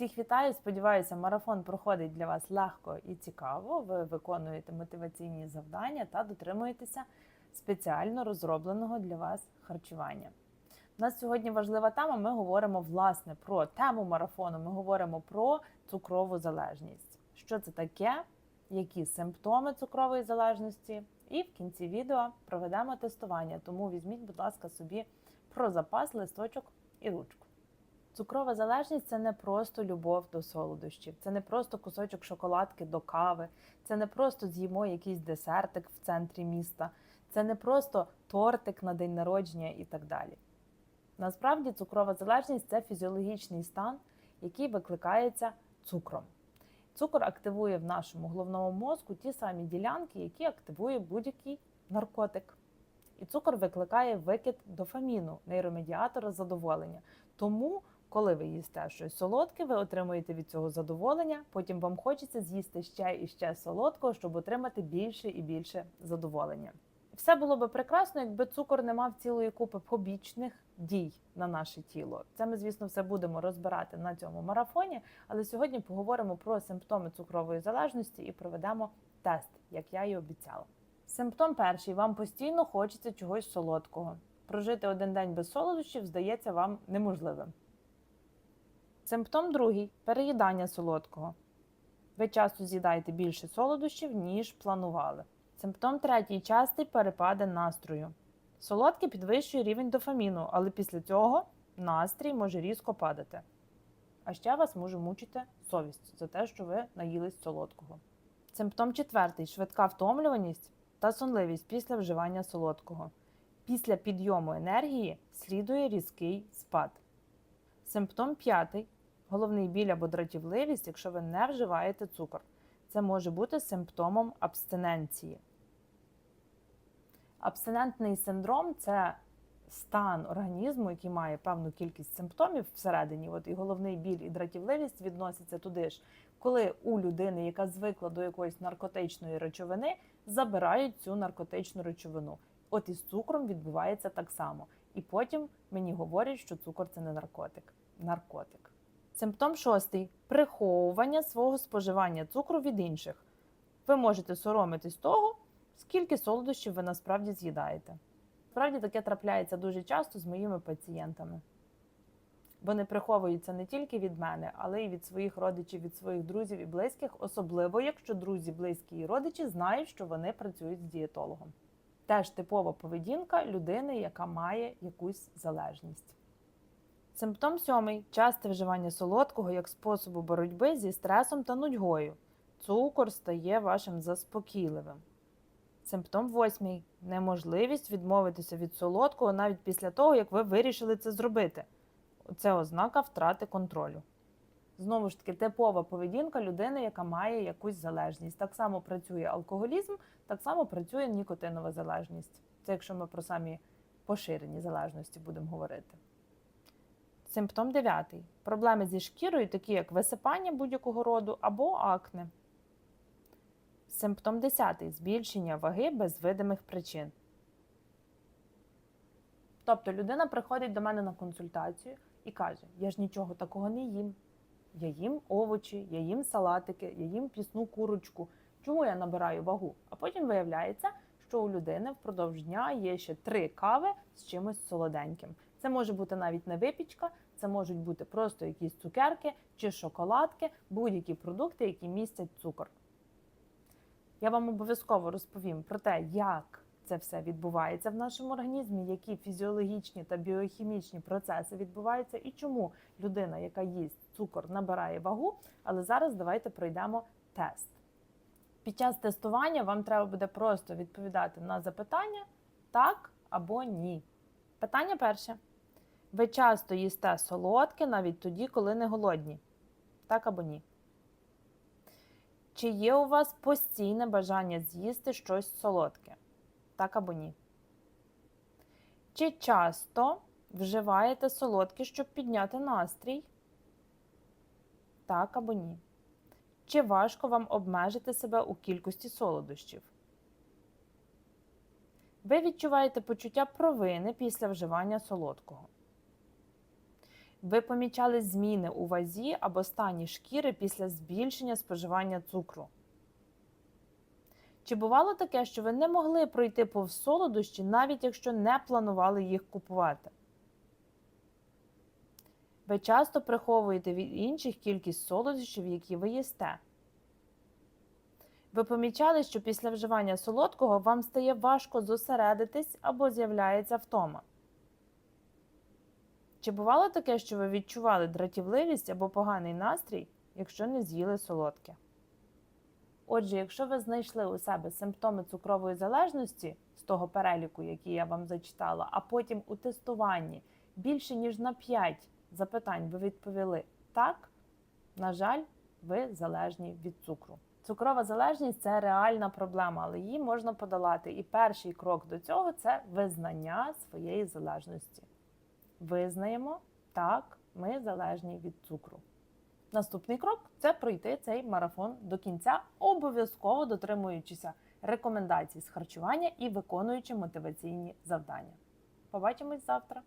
Всіх вітаю! Сподіваюся, марафон проходить для вас легко і цікаво. Ви виконуєте мотиваційні завдання та дотримуєтеся спеціально розробленого для вас харчування. У нас сьогодні важлива тема. Ми говоримо власне про тему марафону. Ми говоримо про цукрову залежність. Що це таке? Які симптоми цукрової залежності? І в кінці відео проведемо тестування. Тому візьміть, будь ласка, собі про запас листочок і ручку. Цукрова залежність це не просто любов до солодощів, це не просто кусочок шоколадки до кави, це не просто з'їмо якийсь десертик в центрі міста, це не просто тортик на день народження і так далі. Насправді, цукрова залежність це фізіологічний стан, який викликається цукром. Цукор активує в нашому головному мозку ті самі ділянки, які активує будь-який наркотик. І цукор викликає викид дофаміну, нейромедіатора задоволення. Тому, коли ви їсте щось солодке, ви отримуєте від цього задоволення, потім вам хочеться з'їсти ще і ще солодкого, щоб отримати більше і більше задоволення. Все було би прекрасно, якби цукор не мав цілої купи побічних дій на наше тіло. Це ми, звісно, все будемо розбирати на цьому марафоні. Але сьогодні поговоримо про симптоми цукрової залежності і проведемо тест, як я і обіцяла. Симптом перший: вам постійно хочеться чогось солодкого. Прожити один день без солодощів здається вам неможливим. Симптом другий переїдання солодкого. Ви часто з'їдаєте більше солодощів, ніж планували. Симптом третій частий перепади настрою. Солодке підвищує рівень дофаміну, але після цього настрій може різко падати. А ще вас може мучити совість за те, що ви наїлись солодкого. Симптом четвертий швидка втомлюваність та сонливість після вживання солодкого. Після підйому енергії слідує різкий спад. Симптом п'ятий головний біль або дратівливість, якщо ви не вживаєте цукор. Це може бути симптомом абстиненції. Абстинентний синдром це стан організму, який має певну кількість симптомів всередині. От і головний біль і дратівливість відносяться туди ж, коли у людини, яка звикла до якоїсь наркотичної речовини, забирають цю наркотичну речовину. От із цукром відбувається так само. І потім мені говорять, що цукор це не наркотик. Наркотик. Симптом шостий приховування свого споживання цукру від інших. Ви можете соромитись того, скільки солодощів ви насправді з'їдаєте. Справді таке трапляється дуже часто з моїми пацієнтами. Вони приховуються не тільки від мене, але й від своїх родичів, від своїх друзів і близьких, особливо якщо друзі, близькі і родичі знають, що вони працюють з дієтологом. Теж типова поведінка людини, яка має якусь залежність. Симптом сьомий часте вживання солодкого як способу боротьби зі стресом та нудьгою. Цукор стає вашим заспокійливим. Симптом восьмий неможливість відмовитися від солодкого навіть після того, як ви вирішили це зробити. Це ознака втрати контролю. Знову ж таки, типова поведінка людини, яка має якусь залежність. Так само працює алкоголізм, так само працює нікотинова залежність. Це якщо ми про самі поширені залежності будемо говорити. Симптом дев'ятий. Проблеми зі шкірою, такі як висипання будь-якого роду або акне. Симптом 10. Збільшення ваги без видимих причин. Тобто людина приходить до мене на консультацію і каже: Я ж нічого такого не їм. Я їм овочі, я їм салатики, я їм пісну курочку. Чому я набираю вагу? А потім виявляється, що у людини впродовж дня є ще три кави з чимось солоденьким. Це може бути навіть не випічка, це можуть бути просто якісь цукерки чи шоколадки, будь-які продукти, які містять цукор. Я вам обов'язково розповім про те, як це все відбувається в нашому організмі, які фізіологічні та біохімічні процеси відбуваються, і чому людина, яка їсть цукор, набирає вагу. Але зараз давайте пройдемо тест. Під час тестування вам треба буде просто відповідати на запитання так або ні. Питання перше. Ви часто їсте солодке навіть тоді, коли не голодні? Так або ні? Чи є у вас постійне бажання з'їсти щось солодке? Так або ні? Чи часто вживаєте солодке, щоб підняти настрій? Так або ні? Чи важко вам обмежити себе у кількості солодощів? Ви відчуваєте почуття провини після вживання солодкого. Ви помічали зміни у вазі або стані шкіри після збільшення споживання цукру? Чи бувало таке, що ви не могли пройти повз солодощі, навіть якщо не планували їх купувати? Ви часто приховуєте від інших кількість солодощів, які ви їсте. Ви помічали, що після вживання солодкого вам стає важко зосередитись або з'являється втома. Чи бувало таке, що ви відчували дратівливість або поганий настрій, якщо не з'їли солодке? Отже, якщо ви знайшли у себе симптоми цукрової залежності з того переліку, який я вам зачитала, а потім у тестуванні більше ніж на 5 запитань ви відповіли так, на жаль, ви залежні від цукру. Цукрова залежність це реальна проблема, але її можна подолати. І перший крок до цього це визнання своєї залежності. Визнаємо, так, ми залежні від цукру. Наступний крок це пройти цей марафон до кінця, обов'язково дотримуючися рекомендацій з харчування і виконуючи мотиваційні завдання. Побачимось завтра!